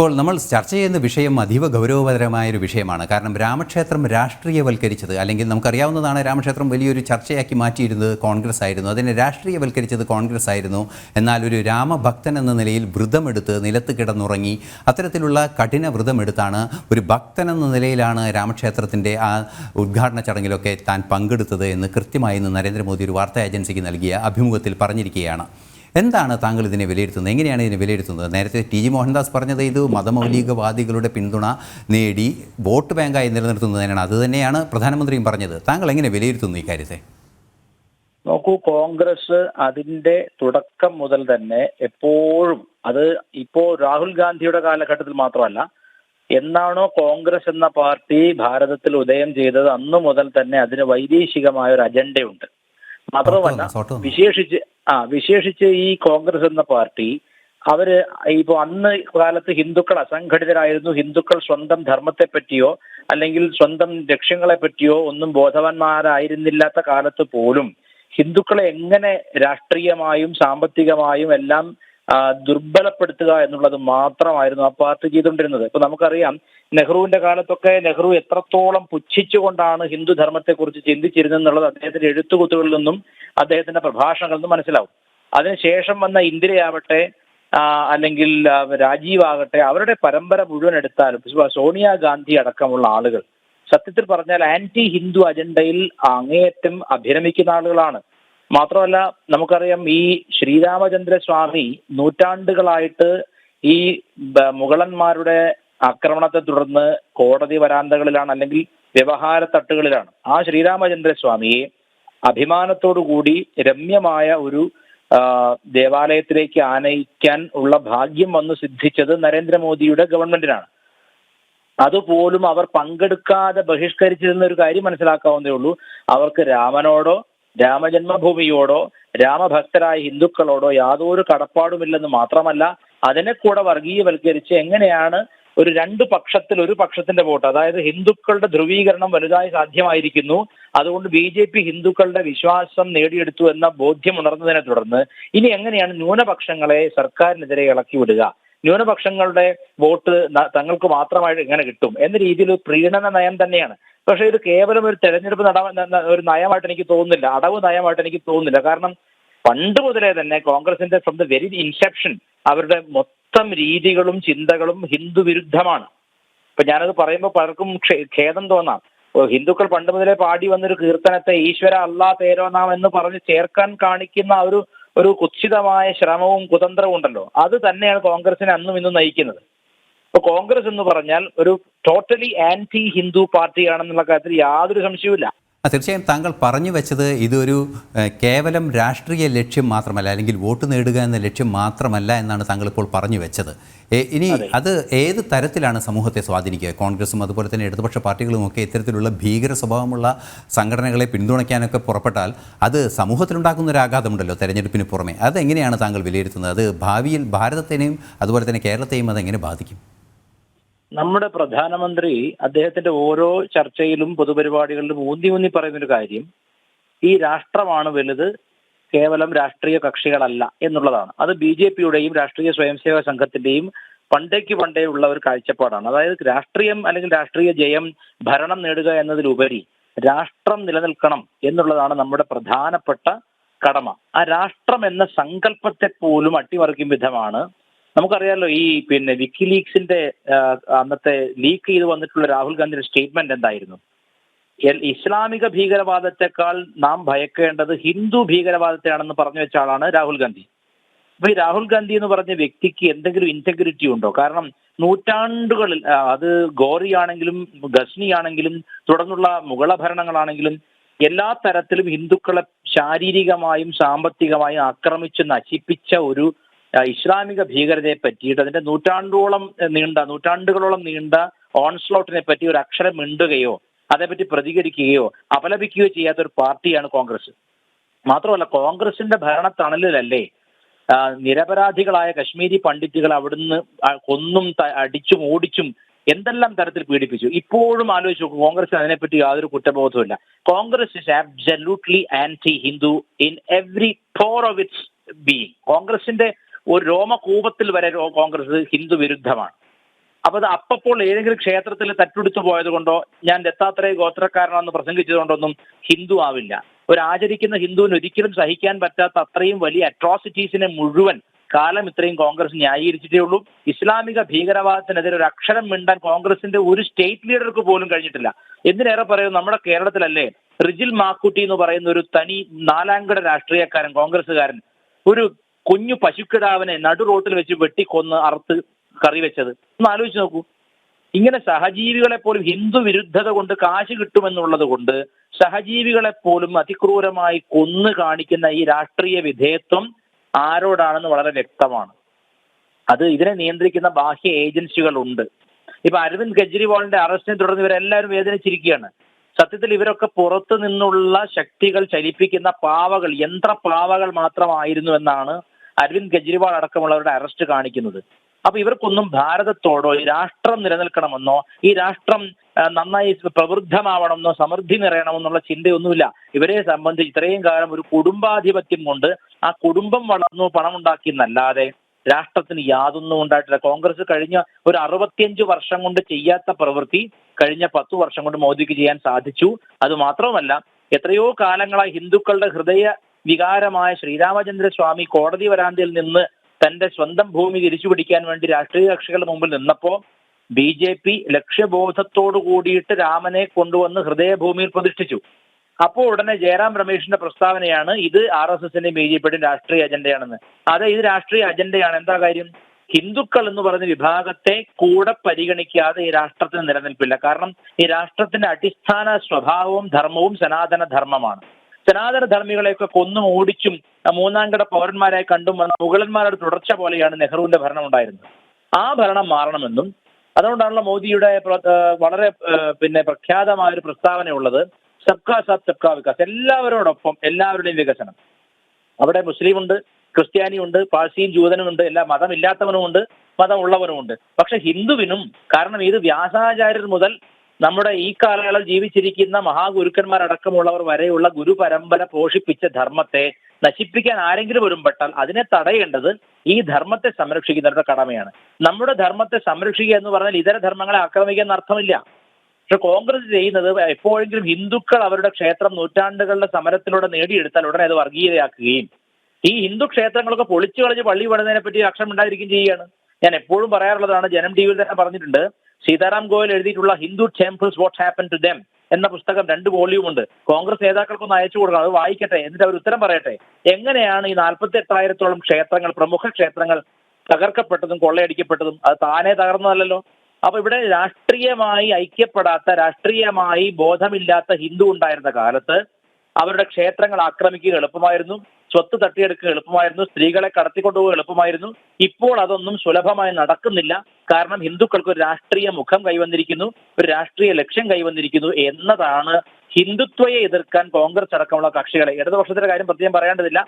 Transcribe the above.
ഇപ്പോൾ നമ്മൾ ചർച്ച ചെയ്യുന്ന വിഷയം അതീവ ഗൗരവപരമായ ഒരു വിഷയമാണ്. കാരണം രാമക്ഷേത്രം രാഷ്ട്രീയവൽക്കരിച്ചത് അല്ലെങ്കിൽ നമുക്കറിയാവുന്നതാണ് രാമക്ഷേത്രം വലിയൊരു ചർച്ചയാക്കി മാറ്റിയിരുന്നത് കോൺഗ്രസ് ആയിരുന്നു അതിനെ രാഷ്ട്രീയവൽക്കരിച്ചത് കോൺഗ്രസ് ആയിരുന്നു എന്നാൽ ഒരു രാമഭക്തൻ എന്ന നിലയിൽ വ്രതമെടുത്ത് നിലത്ത് കിടന്നുറങ്ങി അത്തരത്തിലുള്ള കഠിന വ്രതമെടുത്താണ് ഒരു ഭക്തൻ എന്ന നിലയിലാണ് രാമക്ഷേത്രത്തിന്റെ ആ ഉദ്ഘാടന ചടങ്ങിലൊക്കെ താൻ പങ്കെടുത്തത് എന്ന് കൃത്യമായി ഇന്ന് നരേന്ദ്രമോദി ഒരു വാർത്താ ഏജൻസിക്ക് നൽകിയ അഭിമുഖത്തിൽ പറഞ്ഞിരിക്കുകയാണ്. എന്താണ് താങ്കൾ ഇതിനെ വിലയിരുത്തുന്നത്? എങ്ങനെയാണ് ഇതിനെ വിലയിരുത്തുന്നത്? നേരത്തെ ടി ജി മോഹൻദാസ് പറഞ്ഞത് ഇത് മതമൗലികവാദികളുടെ പിന്തുണ നേടി വോട്ട് ബാങ്കായി നിലനിർത്തുന്നതിനാണ്. അതുതന്നെയാണ് പ്രധാനമന്ത്രിയും പറഞ്ഞത്. താങ്കൾ എങ്ങനെ വിലയിരുത്തുന്നു ഈ കാര്യത്തെ? നോക്കൂ കോൺഗ്രസ് അതിന്റെ തുടക്കം മുതൽ തന്നെ എപ്പോഴും അത് ഇപ്പോ രാഹുൽ ഗാന്ധിയുടെ കാലഘട്ടത്തിൽ മാത്രമല്ല എന്നാണോ കോൺഗ്രസ് എന്ന പാർട്ടി ഭാരതത്തിൽ ഉദയം ചെയ്തത് അന്നു മുതൽ തന്നെ അതിന് വൈദേശികമായ ഒരു അജണ്ടയുണ്ട്. മാത്രമല്ല വിശേഷിച്ച് ആ വിശേഷിച്ച് ഈ കോൺഗ്രസ് എന്ന പാർട്ടി അവർ ഇപ്പൊ അന്ന് കാലത്ത് ഹിന്ദുക്കൾ അസംഘടിതരായിരുന്നു. ഹിന്ദുക്കൾ സ്വന്തം ധർമ്മത്തെ പറ്റിയോ അല്ലെങ്കിൽ സ്വന്തം ലക്ഷ്യങ്ങളെ പറ്റിയോ ഒന്നും ബോധവാന്മാരായിരുന്നില്ലാത്ത കാലത്ത് പോലും ഹിന്ദുക്കളെ എങ്ങനെ രാഷ്ട്രീയമായും സാമ്പത്തികമായും എല്ലാം ദുർബലപ്പെടുത്തുക എന്നുള്ളത് മാത്രമായിരുന്നു ആ പാർട്ടി ചെയ്തുകൊണ്ടിരുന്നത്. ഇപ്പൊ നമുക്കറിയാം നെഹ്റുവിന്റെ കാലത്തൊക്കെ നെഹ്റു എത്രത്തോളം പുച്ഛിച്ചുകൊണ്ടാണ് ഹിന്ദു ധർമ്മത്തെക്കുറിച്ച് ചിന്തിച്ചിരുന്നെന്നുള്ളത് അദ്ദേഹത്തിന്റെ എഴുത്തുകുത്തുകളിൽ നിന്നും അദ്ദേഹത്തിന്റെ പ്രഭാഷണങ്ങളിൽ നിന്നും മനസ്സിലാവും. അതിനുശേഷം വന്ന ഇന്ദിരയാവട്ടെ അല്ലെങ്കിൽ രാജീവ് ആകട്ടെ അവരുടെ പരമ്പര മുഴുവൻ എടുത്താലും സോണിയാഗാന്ധി അടക്കമുള്ള ആളുകൾ സത്യത്തിൽ പറഞ്ഞാൽ ആന്റി ഹിന്ദു അജണ്ടയിൽ അങ്ങേയറ്റം അഭിരമിക്കുന്ന ആളുകളാണ്. മാത്രമല്ല നമുക്കറിയാം ഈ ശ്രീരാമചന്ദ്ര സ്വാമി നൂറ്റാണ്ടുകളായിട്ട് ഈ മുഗളന്മാരുടെ ആക്രമണത്തെ തുടർന്ന് കോടതി വരാന്തകളിലാണ് അല്ലെങ്കിൽ വ്യവഹാര തട്ടുകളിലാണ്. ആ ശ്രീരാമചന്ദ്ര സ്വാമിയെ അഭിമാനത്തോടു കൂടി രമ്യമായ ഒരു ദേവാലയത്തിലേക്ക് ആനയിക്കാൻ ഉള്ള ഭാഗ്യം വന്നു സിദ്ധിച്ചത് നരേന്ദ്രമോദിയുടെ ഗവൺമെന്റിനാണ്. അതുപോലും അവർ പങ്കെടുക്കാതെ ബഹിഷ്കരിച്ചിരുന്ന ഒരു കാര്യം മനസ്സിലാക്കാവുന്നേ ഉള്ളൂ. അവർക്ക് രാമനോടോ രാമജന്മഭൂമിയോടോ രാമഭക്തരായ ഹിന്ദുക്കളോടോ യാതൊരു കടപ്പാടുമില്ലെന്ന് മാത്രമല്ല അതിനെ കൂടെ വർഗീയവൽക്കരിച്ച് എങ്ങനെയാണ് ഒരു രണ്ട് പക്ഷത്തിൽ ഒരു പക്ഷത്തിന്റെ വോട്ട്. അതായത് ഹിന്ദുക്കളുടെ ധ്രുവീകരണം വലുതായി സാധ്യമായിരിക്കുന്നു. അതുകൊണ്ട് ബി ജെ പി ഹിന്ദുക്കളുടെ വിശ്വാസം നേടിയെടുത്തു എന്ന ബോധ്യം ഉണർന്നതിനെ തുടർന്ന് ഇനി എങ്ങനെയാണ് ന്യൂനപക്ഷങ്ങളെ സർക്കാരിനെതിരെ ഇളക്കി വിടുക? ന്യൂനപക്ഷങ്ങളുടെ വോട്ട് തങ്ങൾക്ക് മാത്രമായിട്ട് എങ്ങനെ കിട്ടും എന്ന രീതിയിൽ പ്രീണന നയം തന്നെയാണ്. പക്ഷേ ഇത് കേവലം ഒരു തെരഞ്ഞെടുപ്പ് നട ഒരു നയമായിട്ട് എനിക്ക് തോന്നുന്നില്ല. അടവ് നയമായിട്ട് എനിക്ക് തോന്നുന്നില്ല. കാരണം പണ്ട് മുതലേ തന്നെ കോൺഗ്രസിന്റെ ഫ്രം ദ വെരി ഇൻസെപ്ഷൻ അവരുടെ മൊത്തം രീതികളും ചിന്തകളും ഹിന്ദു വിരുദ്ധമാണ് ഇപ്പൊ ഞാനത് പറയുമ്പോൾ പലർക്കും ഖേദം തോന്നാം. ഹിന്ദുക്കൾ പണ്ട് മുതലേ പാടി വന്നൊരു കീർത്തനത്തെ ഈശ്വര അല്ലാ തേരോ നാം എന്ന് പറഞ്ഞ് ചേർക്കാൻ കാണിക്കുന്ന ഒരു ഒരു കുത്സിതമായ ശ്രമവും കുതന്ത്രവും ഉണ്ടല്ലോ. അത് തന്നെയാണ് കോൺഗ്രസിനെ അന്നും ഇന്നും നയിക്കുന്നത്. ഇപ്പൊ കോൺഗ്രസ് എന്ന് പറഞ്ഞാൽ ഒരു ടോട്ടലി ആന്റി ഹിന്ദു പാർട്ടിയാണെന്നുള്ള കാര്യത്തിൽ യാതൊരു സംശയവുമില്ല. തീർച്ചയായും താങ്കൾ പറഞ്ഞു വെച്ചത് ഇതൊരു കേവലം രാഷ്ട്രീയ ലക്ഷ്യം മാത്രമല്ല അല്ലെങ്കിൽ വോട്ട് നേടുക എന്ന ലക്ഷ്യം മാത്രമല്ല എന്നാണ് താങ്കൾ ഇപ്പോൾ പറഞ്ഞു വെച്ചത്. ഇനി അത്. ഏത് തരത്തിലാണ് സമൂഹത്തെ സ്വാധീനിക്കുക? കോൺഗ്രസും അതുപോലെ തന്നെ ഇടതുപക്ഷ പാർട്ടികളും ഒക്കെ ഇത്തരത്തിലുള്ള ഭീകര സ്വഭാവമുള്ള സംഘടനകളെ പിന്തുണയ്ക്കാനൊക്കെ പുറപ്പെട്ടാൽ അത് സമൂഹത്തിലുണ്ടാക്കുന്ന ഒരു ആഘാതമുണ്ടല്ലോ തെരഞ്ഞെടുപ്പിന് പുറമെ. അതെങ്ങനെയാണ് താങ്കൾ വിലയിരുത്തുന്നത്? അത് ഭാവിയിൽ ഭാരതത്തിനെയും അതുപോലെ തന്നെ കേരളത്തെയും അതെങ്ങനെ ബാധിക്കും? നമ്മുടെ പ്രധാനമന്ത്രി അദ്ദേഹത്തിന്റെ ഓരോ ചർച്ചയിലും പൊതുപരിപാടികളിലും ഊന്നി ഊന്നി പറയുന്നൊരു കാര്യം ഈ രാഷ്ട്രമാണ് വലുത് കേവലം രാഷ്ട്രീയ കക്ഷികളല്ല എന്നുള്ളതാണ്. അത് ബി ജെ പിയുടെയും രാഷ്ട്രീയ സ്വയംസേവ സംഘത്തിന്റെയും പണ്ടേക്ക് പണ്ടേ ഉള്ള ഒരു കാഴ്ചപ്പാടാണ്. അതായത് രാഷ്ട്രീയം അല്ലെങ്കിൽ രാഷ്ട്രീയ ജയം ഭരണം നേടുക എന്നതിലുപരി രാഷ്ട്രം നിലനിൽക്കണം എന്നുള്ളതാണ് നമ്മുടെ പ്രധാനപ്പെട്ട കടമ. ആ രാഷ്ട്രം എന്ന സങ്കല്പത്തെ പോലും അട്ടിമറിക്കും വിധമാണ് നമുക്കറിയാലോ ഈ പിന്നെ വിക്കിലീക്സിന്റെ ലീഗ്സിന്റെ അന്നത്തെ ലീക്ക് ചെയ്ത് വന്നിട്ടുള്ള രാഹുൽ ഗാന്ധിയുടെ സ്റ്റേറ്റ്മെന്റ് എന്തായിരുന്നു? ഇസ്ലാമിക ഭീകരവാദത്തെക്കാൾ നാം ഭയക്കേണ്ടത് ഹിന്ദു ഭീകരവാദത്തെയാണെന്ന് പറഞ്ഞു വെച്ച ആളാണ് രാഹുൽ ഗാന്ധി. അപ്പൊ ഈ രാഹുൽ ഗാന്ധി എന്ന് പറഞ്ഞ വ്യക്തിക്ക് എന്തെങ്കിലും ഇന്റഗ്രിറ്റി ഉണ്ടോ? കാരണം നൂറ്റാണ്ടുകളിൽ അത് ഗോറിയാണെങ്കിലും ഗസ്നിയാണെങ്കിലും തുടർന്നുള്ള മുഗള ഭരണങ്ങളാണെങ്കിലും എല്ലാ തരത്തിലും ഹിന്ദുക്കളെ ശാരീരികമായും സാമ്പത്തികമായും ആക്രമിച്ച് നശിപ്പിച്ച ഒരു ഇസ്ലാമിക ഭീകരതയെ പറ്റിയിട്ട് അതിന്റെ നൂറ്റാണ്ടോളം നീണ്ട നൂറ്റാണ്ടുകളോളം നീണ്ട ഓൺസ്ലോട്ടിനെ പറ്റി ഒരു അക്ഷരം മിണ്ടുകയോ അതേപറ്റി പ്രതികരിക്കുകയോ അപലപിക്കുകയോ ചെയ്യാത്ത ഒരു പാർട്ടിയാണ് കോൺഗ്രസ്. മാത്രമല്ല കോൺഗ്രസിന്റെ ഭരണ തണലിലല്ലേ നിരപരാധികളായ കശ്മീരി പണ്ഡിറ്റുകൾ അവിടുന്ന് കൊന്നും അടിച്ചും ഓടിച്ചും എന്തെല്ലാം തരത്തിൽ പീഡിപ്പിച്ചു? ഇപ്പോഴും ആലോചിച്ചു നോക്കും കോൺഗ്രസ് അതിനെപ്പറ്റി യാതൊരു കുറ്റബോധവുമില്ല. Congress is absolutely anti Hindu in every pore of its being കോൺഗ്രസിന്റെ ഒരു രോമകൂപത്തിൽ വരെ കോൺഗ്രസ് ഹിന്ദു വിരുദ്ധമാണ്. അപ്പൊ അത് അപ്പപ്പോൾ ഏതെങ്കിലും ക്ഷേത്രത്തിൽ തട്ടുടുത്തു പോയത് കൊണ്ടോ ഞാൻ ദത്താത്രേയ ഗോത്രക്കാരനാണെന്ന് പ്രസംഗിച്ചതുകൊണ്ടൊന്നും ഹിന്ദു ആവില്ല. ഒരു ആചരിക്കുന്ന ഹിന്ദുവിന് ഒരിക്കലും സഹിക്കാൻ പറ്റാത്ത അത്രയും വലിയ അട്രോസിറ്റീസിനെ മുഴുവൻ കാലം ഇത്രയും കോൺഗ്രസ് ന്യായീകരിച്ചിട്ടേ ഉള്ളൂ. ഇസ്ലാമിക ഭീകരവാദത്തിനെതിരെ ഒരു അക്ഷരം മിണ്ടാൻ കോൺഗ്രസിന്റെ ഒരു സ്റ്റേറ്റ് ലീഡർക്ക് പോലും കഴിഞ്ഞിട്ടില്ല. എന്തിനേറെ പറയുന്നു? നമ്മുടെ കേരളത്തിലല്ലേ റിജിൽ മാക്കുട്ടി എന്ന് പറയുന്ന ഒരു തനി നാലാംകട രാഷ്ട്രീയക്കാരൻ കോൺഗ്രസ്സുകാരൻ ഒരു കുഞ്ഞു പശുക്കിടാവിനെ നടു റോട്ടിൽ വെച്ച് വെട്ടിക്കൊന്ന് അറുത്ത് കറി വെച്ചത്. ഒന്ന് ആലോചിച്ച് നോക്കൂ. ഇങ്ങനെ സഹജീവികളെ പോലും ഹിന്ദു വിരുദ്ധത കൊണ്ട് കാശ് കിട്ടുമെന്നുള്ളത് കൊണ്ട് സഹജീവികളെ പോലും അതിക്രൂരമായി കൊന്നു കാണിക്കുന്ന ഈ രാഷ്ട്രീയ വിധേയത്വം ആരോടാണെന്ന് വളരെ വ്യക്തമാണ്. അത് ഇതിനെ നിയന്ത്രിക്കുന്ന ബാഹ്യ ഏജൻസികളുണ്ട്. ഇപ്പൊ അരവിന്ദ് കെജ്രിവാളിന്റെ അറസ്റ്റിനെ തുടർന്ന് ഇവരെല്ലാവരും വേദനിച്ചിരിക്കുകയാണ്. സത്യത്തിൽ ഇവരൊക്കെ പുറത്തു നിന്നുള്ള ശക്തികൾ ചലിപ്പിക്കുന്ന പാവകൾ യന്ത്ര പാവകൾ മാത്രമായിരുന്നു എന്നാണ് അരവിന്ദ് കെജ്രിവാൾ അടക്കമുള്ളവരുടെ അറസ്റ്റ് കാണിക്കുന്നത്. അപ്പൊ ഇവർക്കൊന്നും ഭാരതത്തോടോ ഈ രാഷ്ട്രം നിലനിൽക്കണമെന്നോ ഈ രാഷ്ട്രം നന്നായി പ്രവൃദ്ധമാവണമെന്നോ സമൃദ്ധി നിറയണമെന്നുള്ള ചിന്തയൊന്നുമില്ല. ഇവരെ സംബന്ധിച്ച് ഇത്രയും കാലം ഒരു കുടുംബാധിപത്യം കൊണ്ട് ആ കുടുംബം വളർന്നു പണമുണ്ടാക്കി എന്നല്ലാതെ രാഷ്ട്രത്തിന് യാതൊന്നും ഉണ്ടായിട്ടില്ല. കോൺഗ്രസ് കഴിഞ്ഞ ഒരു അറുപത്തിയഞ്ച് വർഷം കൊണ്ട് ചെയ്യാത്ത പ്രവൃത്തി കഴിഞ്ഞ പത്തു വർഷം കൊണ്ട് മോദിക്ക് ചെയ്യാൻ സാധിച്ചു. അത് മാത്രവുമല്ല എത്രയോ കാലങ്ങളായി ഹിന്ദുക്കളുടെ ഹൃദയ വികാരമായ ശ്രീരാമചന്ദ്ര സ്വാമി കോടതി വരാന്തയിൽ നിന്ന് തന്റെ സ്വന്തം ഭൂമി തിരിച്ചു പിടിക്കാൻ വേണ്ടി രാഷ്ട്രീയ കക്ഷികളുടെ മുമ്പിൽ നിന്നപ്പോ ബി ജെ പി ലക്ഷ്യബോധത്തോടു കൂടിയിട്ട് രാമനെ കൊണ്ടുവന്ന് ഹൃദയഭൂമിയിൽ പ്രതിഷ്ഠിച്ചു. അപ്പോൾ ഉടനെ ജയറാം രമേശിന്റെ പ്രസ്താവനയാണ് ഇത് ആർ എസ് എസിന്റെയും ബി ജെ പിയുടെയും രാഷ്ട്രീയ അജണ്ടയാണെന്ന്. അതെ ഇത് രാഷ്ട്രീയ അജണ്ടയാണ്. എന്താ കാര്യം? ഹിന്ദുക്കൾ എന്ന് പറയുന്ന വിഭാഗത്തെ കൂടെ പരിഗണിക്കാതെ ഈ രാഷ്ട്രത്തിന് നിലനിൽപ്പില്ല. കാരണം ഈ രാഷ്ട്രത്തിന്റെ അടിസ്ഥാന സ്വഭാവവും ധർമ്മവും സനാതന ധർമ്മമാണ് സനാതന ധർമ്മികളെയൊക്കെ കൊന്നും ഓടിച്ചും മൂന്നാം മൂന്നാംകിട പൗരന്മാരായി കണ്ടും വന്ന മുഗളന്മാരുടെ തുടർച്ച പോലെയാണ് നെഹ്റുവിന്റെ ഭരണം ഉണ്ടായിരുന്നത്. ആ ഭരണം മാറണമെന്നും അതുകൊണ്ടാണല്ലോ മോദിയുടെ വളരെ പിന്നെ പ്രഖ്യാതമായ ഒരു പ്രസ്താവന ഉള്ളത് സബ്കാ സാത്ത് സബ്കാ വികാസ് എല്ലാവരോടൊപ്പം എല്ലാവരുടെയും വികസനം. അവിടെ മുസ്ലിമുണ്ട് ക്രിസ്ത്യാനിയുണ്ട് പാഴ്സിയും ജൂതനുമുണ്ട് എല്ലാ മതമില്ലാത്തവനുമുണ്ട് മതമുള്ളവനുമുണ്ട്. പക്ഷെ ഹിന്ദുവിനും കാരണം ഇത് വ്യാസാചാര്യർ മുതൽ നമ്മുടെ ഈ കാലയളവിൽ ജീവിച്ചിരിക്കുന്ന മഹാഗുരുക്കന്മാരടക്കമുള്ളവർ വരെയുള്ള ഗുരു പരമ്പര പോഷിപ്പിച്ച ധർമ്മത്തെ നശിപ്പിക്കാൻ ആരെങ്കിലും ഒരുമ്പെട്ടാൽ അതിനെ തടയേണ്ടത് ഈ ധർമ്മത്തെ സംരക്ഷിക്കുന്നവരുടെ കടമയാണ്. നമ്മുടെ ധർമ്മത്തെ സംരക്ഷിക്കുക എന്ന് പറഞ്ഞാൽ ഇതര ധർമ്മങ്ങളെ ആക്രമിക്കുക എന്ന അർത്ഥമില്ല. പക്ഷെ കോൺഗ്രസ് ചെയ്യുന്നത് എപ്പോഴെങ്കിലും ഹിന്ദുക്കൾ അവരുടെ ക്ഷേത്രം നൂറ്റാണ്ടുകളുടെ സമരത്തിലൂടെ നേടിയെടുത്താൽ ഉടനെ അത് വർഗീയതയാക്കുകയും ഈ ഹിന്ദു ക്ഷേത്രങ്ങളൊക്കെ പൊളിച്ചു കളഞ്ഞ് പള്ളി പണിതിനെ പറ്റി അക്ഷരം ഉണ്ടായിരിക്കുകയും ചെയ്യുകയാണ്. ഞാൻ എപ്പോഴും പറയാറുള്ളതാണ് ജനം ടി വിയിൽ തന്നെ പറഞ്ഞിട്ടുണ്ട് സീതാറാം ഗോയൽ എഴുതിയിട്ടുള്ള Hindu temples what happen to them എന്ന പുസ്തകം രണ്ട് വോളിയൂം ഉണ്ട്. കോൺഗ്രസ് നേതാക്കൾക്കൊന്ന് അയച്ചു കൊടുക്കണം അത് വായിക്കട്ടെ എന്നിട്ട് അവർ ഉത്തരം പറയട്ടെ. എങ്ങനെയാണ് ഈ നാൽപ്പത്തി എട്ടായിരത്തോളം ക്ഷേത്രങ്ങൾ പ്രമുഖ ക്ഷേത്രങ്ങൾ തകർക്കപ്പെട്ടതും കൊള്ളയടിക്കപ്പെട്ടതും അത് താനേ തകർന്നതല്ലല്ലോ? അപ്പൊ ഇവിടെ രാഷ്ട്രീയമായി ഐക്യപ്പെടാത്ത രാഷ്ട്രീയമായി ബോധമില്ലാത്ത ഹിന്ദു ഉണ്ടായിരുന്ന കാലത്ത് അവരുടെ ക്ഷേത്രങ്ങൾ ആക്രമിക്കുക എളുപ്പമായിരുന്നു. സ്വത്ത് തട്ടിയെടുക്കുക എളുപ്പമായിരുന്നു സ്ത്രീകളെ കടത്തിക്കൊണ്ടുപോകുക എളുപ്പമായിരുന്നു. ഇപ്പോൾ അതൊന്നും സുലഭമായി നടക്കുന്നില്ല. കാരണം ഹിന്ദുക്കൾക്ക് ഒരു രാഷ്ട്രീയ മുഖം കൈവന്നിരിക്കുന്നു ഒരു രാഷ്ട്രീയ ലക്ഷ്യം കൈവന്നിരിക്കുന്നു എന്നതാണ് ഹിന്ദുത്വയെ എതിർക്കാൻ കോൺഗ്രസ് അടക്കമുള്ള കക്ഷികളെ. ഇടതുപക്ഷത്തിന്റെ കാര്യം പ്രത്യേകം പറയേണ്ടതില്ല.